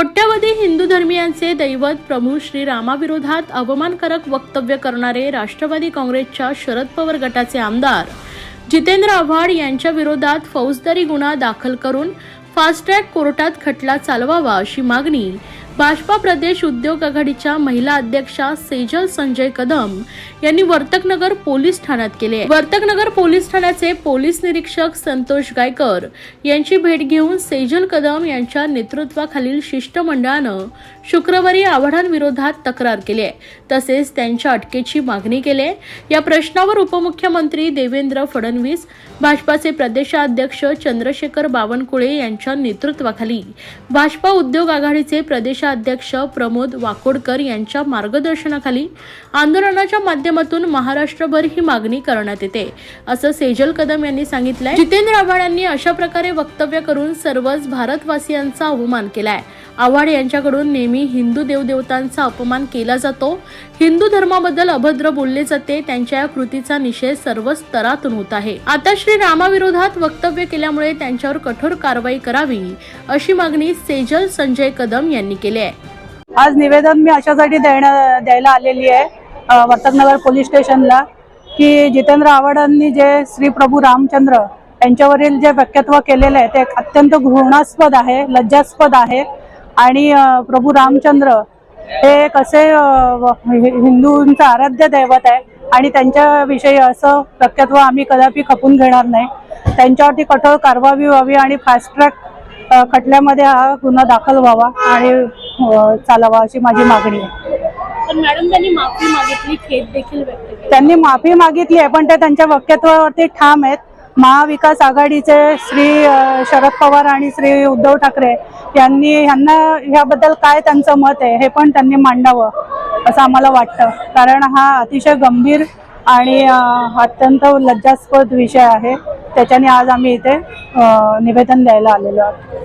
कोट्यवधी हिंदू धर्मियांचे दैवत प्रभू श्रीरामाविरोधात अवमानकारक वक्तव्य करणारे राष्ट्रवादी काँग्रेसच्या शरद पवार गटाचे आमदार जितेंद्र आव्हाड यांच्या विरोधात फौजदारी गुन्हा दाखल करून फास्ट ट्रॅक कोर्टात खटला चालवावा अशी मागणी. भाजपा प्रदेश उद्योग आघाडीच्या महिला अध्यक्षा सेजल संजय कदम यांनी वर्तकनगर पोलीस ठाण्यात केले. वर्तकनगर पोलीस ठाण्याचे पोलीस निरीक्षक संतोष गायकर यांची भेट घेऊन सेजल कदम यांच्या नेतृत्वाखालील शिष्टमंडळानं शुक्रवारी आव्हाडांविरोधात तक्रार केली. आहे तसेच त्यांच्या अटकेची मागणी केली. आहे या प्रश्नावर उपमुख्यमंत्री देवेंद्र फडणवीस भाजपाचे प्रदेशाध्यक्ष चंद्रशेखर बावनकुळे यांच्या नेतृत्वाखाली भाजपा उद्योग आघाडीचे प्रदेशाध्यक्ष प्रमोद वाकोडकर यांच्या मार्गदर्शनाखाली आंदोलनाच्या माध्यमातून महाराष्ट्रभर ही मागणी करण्यात येते असं सेजल कदम यांनी सांगितलंय. जितेंद्र आव्हाड यांनी अशा प्रकारे वक्तव्य करून सर्वच भारतवासियांचा अवमान केलाय. आव्हाड यांच्याकडून नेहमी हिंदू देवदेवतांचा अपमान केला जातो. हिंदू धर्माबद्दल अभद्र बोलले जाते त्यांच्या या कृतीचा निषेध सर्व स्तरातून होत आहे. आता श्री रामाविरोधात वक्तव्य केल्यामुळे त्यांच्यावर कठोर कारवाई करावी अशी मागणी सेजल संजय कदम यांनी केली आहे. आज निवेदन मी अशासाठी देण्या द्यायला आलेली आहे वर्तकनगर पोलीस स्टेशनला की जितेंद्र आव्हाडांनी जे श्री प्रभू रामचंद्र यांच्यावरील जे वक्तव्य केलेलं आहे ते अत्यंत घृणास्पद आहे लज्जास्पद आहे. आणि प्रभू रामचंद्र हे कसे हिंदूंचं आराध्य दैवत आहे आणि त्यांच्याविषयी असं वक्तव्य आम्ही कदापि खपून घेणार नाही. त्यांच्यावरती कठोर कारवाई व्हावी आणि फास्ट ट्रॅक खटल्यामध्ये हा गुन्हा दाखल व्हावा आणि चालावा अशी माझी मागणी आहे. पण मॅडम त्यांनी माफी मागितली खेद देखील त्यांनी माफी मागितली आहे पण ते त्यांच्या वक्तव्यावरती ठाम आहेत. महाविकास आघाडीचे श्री शरद पवार आणि श्री उद्धव ठाकरे यांनी ह्यांना ह्याबद्दल काय त्यांचं मत आहे हे पण त्यांनी मांडावं असं आम्हाला वाटतं. कारण हा अतिशय गंभीर आणि अत्यंत लज्जास्पद विषय आहे. त्याच्याने आज आम्ही इथे निवेदन द्यायला आलेलो आहोत.